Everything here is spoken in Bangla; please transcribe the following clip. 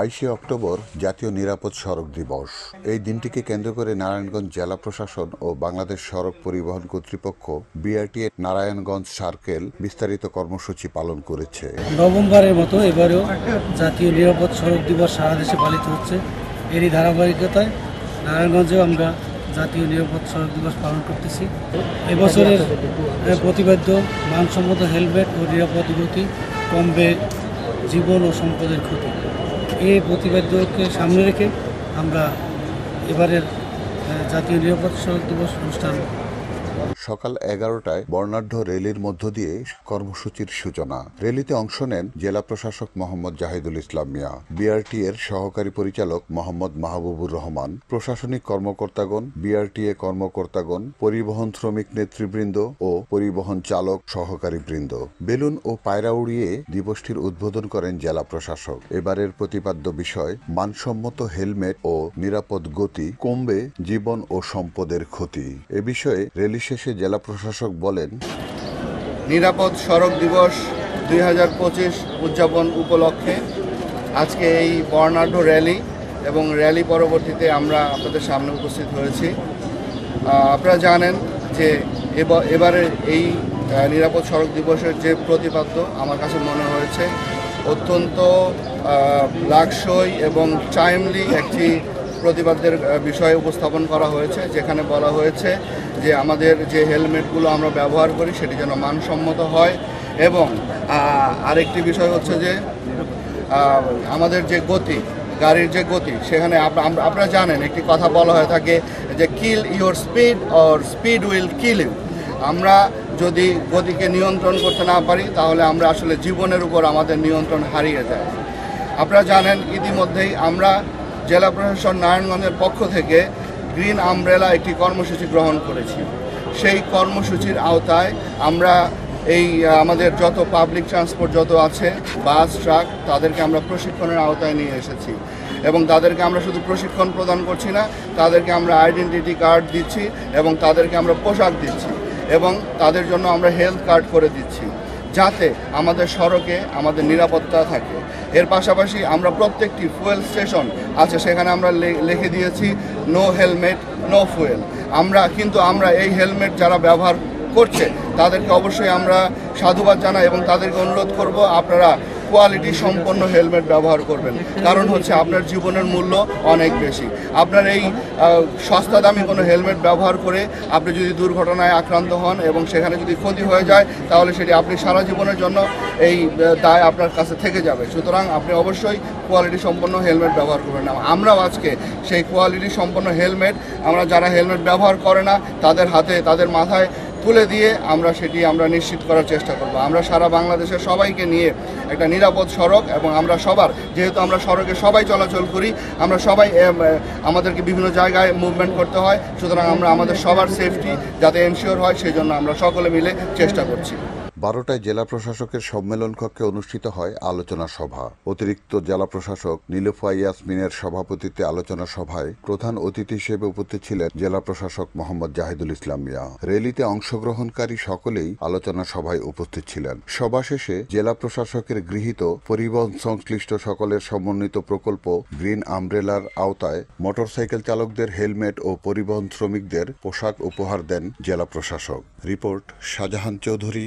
বাইশে অক্টোবর জাতীয় নিরাপদ সড়ক দিবস। এই দিনটিকে কেন্দ্র করে নারায়ণগঞ্জ জেলা প্রশাসন ও বাংলাদেশ সড়ক পরিবহন কর্তৃপক্ষ বিআরটিএ নারায়ণগঞ্জ সার্কেল বিস্তারিত কর্মসূচি পালন করেছে। নভেম্বরের মতো এবারেও জাতীয় নিরাপদ সড়ক দিবস সারা দেশে পালিত হচ্ছে। এরই ধারাবাহিকতায় নারায়ণগঞ্জেও আমরা জাতীয় নিরাপদ সড়ক দিবস পালন করতেছি। এবছরের প্রতিবাদ্য মানসম্মত হেলমেট ও নিরাপদ গতি কমবে জীবন ও সম্পদের ক্ষতি। এই প্রতিবাদকে সামনে রেখে আমরা এবারের জাতীয় নিরাপত্তা দিবস অনুষ্ঠান সকাল এগারোটায় বর্ণাঢ্য র্যালির মধ্য দিয়ে কর্মসূচির সূচনা। র্যালিতে অংশ নেন জেলা প্রশাসক মোহাম্মদ জাহিদুল ইসলাম মিয়া বিআরটি এর সহকারী পরিচালক মোহাম্মদ মাহবুবুর রহমান, প্রশাসনিক কর্মকর্তাগণ বিআরটিএ কর্মকর্তাগণ, পরিবহন শ্রমিক নেতৃবৃন্দ ও পরিবহন চালক সহকারী বৃন্দ বেলুন ও পায়রা উড়িয়ে দিবসটির উদ্বোধন করেন জেলা প্রশাসক। এবারের প্রতিপাদ্য বিষয়, মানসম্মত হেলমেট ও নিরাপদ গতি কমবে জীবন ও সম্পদের ক্ষতি। এ বিষয়ে র্যালি শেষে জেলা প্রশাসক বলেন, নিরাপদ সড়ক দিবস দুই হাজার পঁচিশ উদযাপন উপলক্ষে আজকে এই বর্ণাঢ্য র্যালি এবং র্যালি পরবর্তীতে আমরা আপনাদের সামনে উপস্থিত হয়েছি। আপনারা জানেন যে এব- এবারের এই নিরাপদ সড়ক দিবসের যে প্রতিপাদ্য আমার কাছে মনে হয়েছে, অত্যন্ত লাকসই এবং টাইমলি একটি প্রতিবাদের বিষয় উপস্থাপন করা হয়েছে, যেখানে বলা হয়েছে যে আমাদের যে হেলমেটগুলো আমরা ব্যবহার করি সেটি যেন মানসম্মত হয় এবং আরেকটি বিষয় হচ্ছে যে আমাদের যে গতি, গাড়ির যে গতি, সেখানে আপনারা জানেন, একটি কথা বলা হয়ে থাকে যে kill your speed or speed will kill you আমরা যদি গতিকে নিয়ন্ত্রণ করতে না পারি, তাহলে আমরা আসলে জীবনের উপর আমাদের নিয়ন্ত্রণ হারিয়ে যায়। আপনারা জানেন, ইতিমধ্যেই আমরা জেলা প্রশাসন নারায়ণগঞ্জের পক্ষ থেকে গ্রিন আমব্রেলা একটি কর্মসূচি গ্রহণ করেছি। সেই কর্মসূচির আওতায় আমরা এই, আমাদের যত পাবলিক ট্রান্সপোর্ট যত আছে বাস ট্রাক তাদেরকে আমরা প্রশিক্ষণের আওতায় নিয়ে এসেছি। এবং তাদেরকে আমরা শুধু প্রশিক্ষণ প্রদান করছি না, তাদেরকে আমরা আইডেন্টিটি কার্ড দিচ্ছি এবং তাদেরকে আমরা পোশাক দিচ্ছি এবং তাদের জন্য আমরা হেলথ কার্ড করে দিচ্ছি। যাতে আমাদের সড়কে আমাদের নিরাপত্তা থাকে। এর পাশাপাশি আমরা প্রত্যেকটি ফুয়েল স্টেশন আছে, সেখানে আমরা লিখে দিয়েছি নো হেলমেট নো ফুয়েল আমরা, কিন্তু আমরা এই হেলমেট যারা ব্যবহার করছে, তাদেরকে অবশ্যই আমরা সাধুবাদ জানাই এবং তাদেরকে অনুরোধ করব, আপনারা কোয়ালিটি সম্পন্ন হেলমেট ব্যবহার করবেন। কারণ হচ্ছে আপনার জীবনের মূল্য অনেক বেশি। আপনার এই সস্তা দামি কোনো হেলমেট ব্যবহার করে আপনি যদি দুর্ঘটনায় আক্রান্ত হন এবং সেখানে যদি ক্ষতি হয়ে যায়, তাহলে সেটি আপনি সারা জীবনের জন্য এই দায় আপনার কাছে থেকে যাবে। সুতরাং আপনি অবশ্যই কোয়ালিটি সম্পন্ন হেলমেট ব্যবহার করবেন না। আমরাও আজকে সেই কোয়ালিটি সম্পন্ন হেলমেট আমরা যারা হেলমেট ব্যবহার করে না, তাদের হাতে, তাদের মাথায় তুলে দিয়ে আমরা সেটি আমরা নিশ্চিত করার চেষ্টা করব। আমরা সারা বাংলাদেশের সবাইকে নিয়ে একটা নিরাপদ সড়ক এবং আমরা সবার, যেহেতু আমরা সড়কে সবাই চলাচল করি, আমরা সবাই আমাদেরকে বিভিন্ন জায়গায় মুভমেন্ট করতে হয়, সুতরাং আমরা আমাদের সবার সেফটি যাতে এনশিওর হয় সেই জন্য আমরা সকলে মিলে চেষ্টা করছি। বারোটায় জেলা প্রশাসকের সম্মেলন কক্ষে অনুষ্ঠিত হয় আলোচনা সভা। অতিরিক্ত জেলা প্রশাসক নীলুফা ইয়াসমিনের সভাপতিত্বে আলোচনা সভায় প্রধান অতিথি হিসেবে উপস্থিত ছিলেন জেলা প্রশাসক মোহাম্মদ জাহিদুল ইসলাম মিয়া। র্যালিতে অংশগ্রহণকারী সকলেই আলোচনা সভায় উপস্থিত ছিলেন। সভা শেষে জেলা প্রশাসকের গৃহীত পরিবহন সংশ্লিষ্ট সকলের সমন্বিত প্রকল্প গ্রিন আমব্রেলার আওতায় মোটরসাইকেল চালকদের হেলমেট ও পরিবহন শ্রমিকদের পোশাক উপহার দেন জেলা প্রশাসক। Report Shahjahan Chowdhury